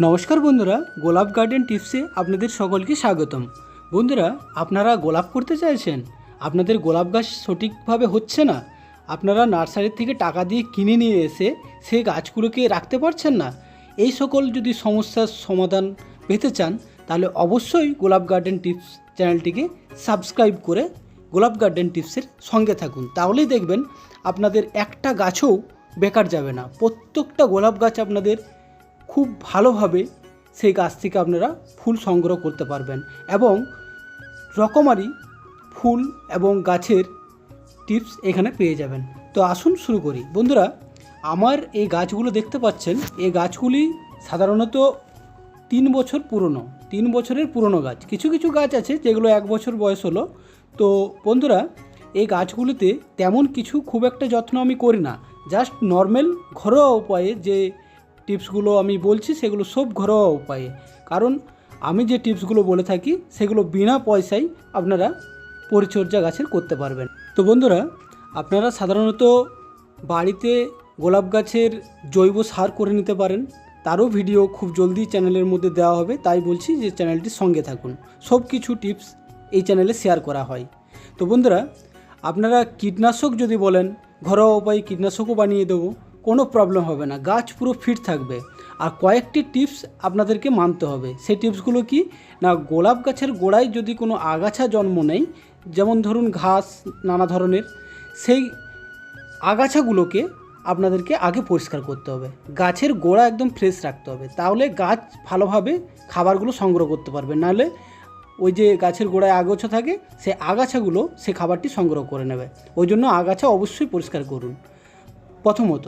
নমস্কার বন্ধুরা, গোলাপ গার্ডেন টিপসে আপনাদের সকলকে স্বাগতম। বন্ধুরা, আপনারা গোলাপ করতে চাইছেন? আপনাদের গোলাপ গাছ সঠিকভাবে হচ্ছে না? আপনারা নার্সারির থেকে টাকা দিয়ে কিনে নিয়ে এসে সেই গাছগুলোকে রাখতে পারছেন না? এই সকল যদি সমস্যার সমাধান পেতে চান, তাহলে অবশ্যই গোলাপ গার্ডেন টিপস চ্যানেলটিকে সাবস্ক্রাইব করে গোলাপ গার্ডেন টিপসের সঙ্গে থাকুন। তাহলেই দেখবেন আপনাদের একটা গাছও বেকার যাবে না। প্রত্যেকটা গোলাপ গাছ আপনাদের খুব ভালোভাবে সেই গাছ থেকে আপনারা ফুল সংগ্রহ করতে পারবেন এবং রকমারি ফুল এবং গাছের টিপস এখানে পেয়ে যাবেন। তো আসুন শুরু করি। বন্ধুরা, আমার এই গাছগুলো দেখতে পাচ্ছেন, এই গাছগুলি সাধারণত তিন বছর পুরনো, তিন বছরের পুরনো গাছ। কিছু কিছু গাছ আছে যেগুলো এক বছর বয়স হলো। তো বন্ধুরা, এই গাছগুলিতে তেমন কিছু খুব একটা যত্ন আমি করি না। জাস্ট নর্মাল ঘরোয়া উপায়ে যে টিপসগুলো আমি বলছি, সেগুলো সব ঘরোয়া উপায়ে। কারণ আমি যে টিপসগুলো বলে থাকি, সেগুলো বিনা পয়সায় আপনারা পরিচর্যা গাছের করতে পারবেন। তো বন্ধুরা, আপনারা সাধারণত বাড়িতে গোলাপ গাছের জৈব সার করে নিতে পারেন। তারও ভিডিও খুব জলদি চ্যানেলের মধ্যে দেওয়া হবে, তাই বলছি যে চ্যানেলটির সঙ্গে থাকুন। সব কিছু টিপস এই চ্যানেলে শেয়ার করা হয়। তো বন্ধুরা, আপনারা কীটনাশক যদি বলেন, ঘরোয়া উপায়ে কীটনাশকও বানিয়ে দেবো। কোনো প্রবলেম হবে না। গাছ পুরো ফিট থাকবে। আর কয়েকটি টিপস আপনাদেরকে মানতে হবে। সেই টিপসগুলো কি? না, গোলাপ গাছের গোড়ায় যদি কোনো আগাছা জন্ম নেয় যেমন ধরুন ঘাস, নানা ধরনের, সেই আগাছাগুলোকে আপনাদেরকে আগে পরিষ্কার করতে হবে। গাছের গোড়া একদম ফ্রেশ রাখতে হবে। তাহলে গাছ ভালোভাবে খাবারগুলো সংগ্রহ করতে পারবে। নাহলে ওই যে গাছের গোড়ায় আগাছা থাকে, সেই আগাছাগুলো সে খাবারটি সংগ্রহ করে নেবে। ওই জন্য আগাছা অবশ্যই পরিষ্কার করুন। প্রথমত।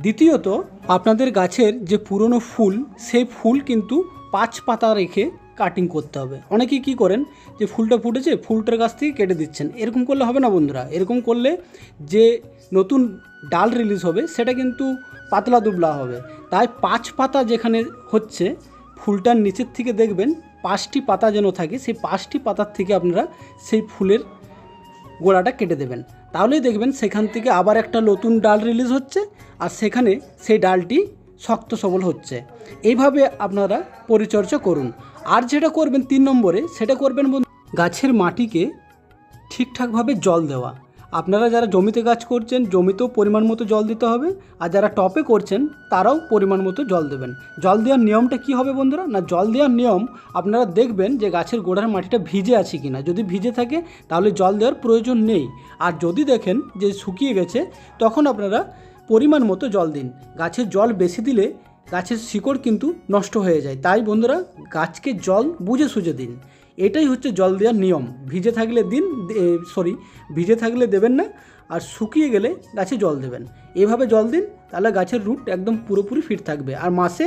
দ্বিতীয়ত, আপনাদের গাছের যে পুরনো ফুল, সেই ফুল কিন্তু পাঁচ পাতা রেখে কাটিং করতে হবে। অনেকে কি করেন, যে ফুলটা ফুটেছে, ফুলটার গাছ থেকে কেটে দিচ্ছেন। এরকম করলে হবে না বন্ধুরা? এরকম করলে যে নতুন ডাল রিলিজ হবে, সেটা কিন্তু পাতলা দুবলা হবে। তাই পাঁচ পাতা যেখানে হচ্ছে, ফুলটার নিচের থেকে দেখবেন পাঁচটি পাতা যেন থাকে, সেই পাঁচটি পাতার থেকে আপনারা সেই ফুলের গোড়াটা কেটে দেবেন। তাহলেই দেখবেন সেখান থেকে আবার একটা নতুন ডাল রিলিজ হচ্ছে আর সেখানে সেই ডালটি শক্ত সবল হচ্ছে। এইভাবে আপনারা পরিচর্যা করুন। আর যেটা করবেন তিন নম্বরে, সেটা করবেন গাছের মাটিকে ঠিকঠাকভাবে জল দেওয়া। আপনারা যারা জমিতে গাছ করছেন, জমিতেও পরিমাণ মতো জল দিতে হবে। আর যারা টপে করছেন, তারাও পরিমাণ মতো জল দেবেন। জল দেওয়ার নিয়মটা কি হবে বন্ধুরা? না, জল দেওয়ার নিয়ম আপনারা দেখবেন যে গাছের গোড়ার মাটিটা ভিজে আছে কি না যদি ভিজে থাকে, তাহলে জল দেওয়ার প্রয়োজন নেই। আর যদি দেখেন যে শুকিয়ে গেছে, তখন আপনারা পরিমাণ মতো জল দিন। গাছের জল বেশি দিলে গাছের শিকড় কিন্তু নষ্ট হয়ে যায়। তাই বন্ধুরা, গাছকে জল বুঝে সুঝে দিন। এটাই হচ্ছে জল দেওয়ার নিয়ম। ভিজে থাকলে দিন সরি ভিজে থাকলে দেবেন না, আর শুকিয়ে গেলে গাছে জল দেবেন। এভাবে জল দিন, তাহলে গাছের রুট একদম পুরোপুরি ফিট থাকবে। আর মাসে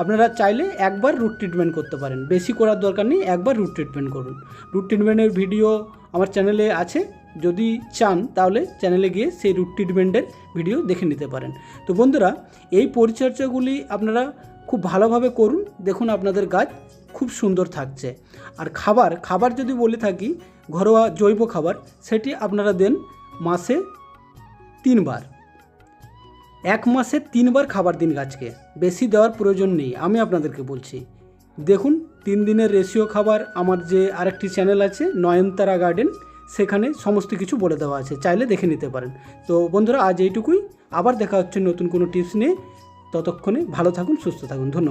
আপনারা চাইলে একবার রুট ট্রিটমেন্ট করতে পারেন। বেশি করার দরকার নেই, একবার রুট ট্রিটমেন্ট করুন। রুট ট্রিটমেন্টের ভিডিও আমার চ্যানেলে আছে। যদি চান, তাহলে চ্যানেলে গিয়ে সেই রুট ট্রিটমেন্টের ভিডিও দেখে নিতে পারেন। তো বন্ধুরা, এই পরিচর্যাগুলি আপনারা খুব ভালোভাবে করুন। দেখুন আপনাদের গাছ খুব সুন্দর থাকছে। আর খাবার খাবার যদি বলে থাকি, ঘরোয়া জৈব খাবার, সেটি আপনারা দেন মাসে তিনবার। এক মাসে তিনবার খাবার দিন গাছকে। বেশি দেওয়ার প্রয়োজন নেই, আমি আপনাদেরকে বলছি। দেখুন, তিন দিনের রেশিও খাবার, আমার যে আরেকটি চ্যানেল আছে, নয়নতারা গার্ডেন সেখানে সমস্ত কিছু বলে দেওয়া আছে। চাইলে দেখে নিতে পারেন। তো বন্ধুরা, আজ এইটুকুই। আবার দেখা হচ্ছে নতুন কোনো টিপস নিয়ে। ততক্ষণে ভালো থাকুন, সুস্থ থাকুন। ধন্যবাদ।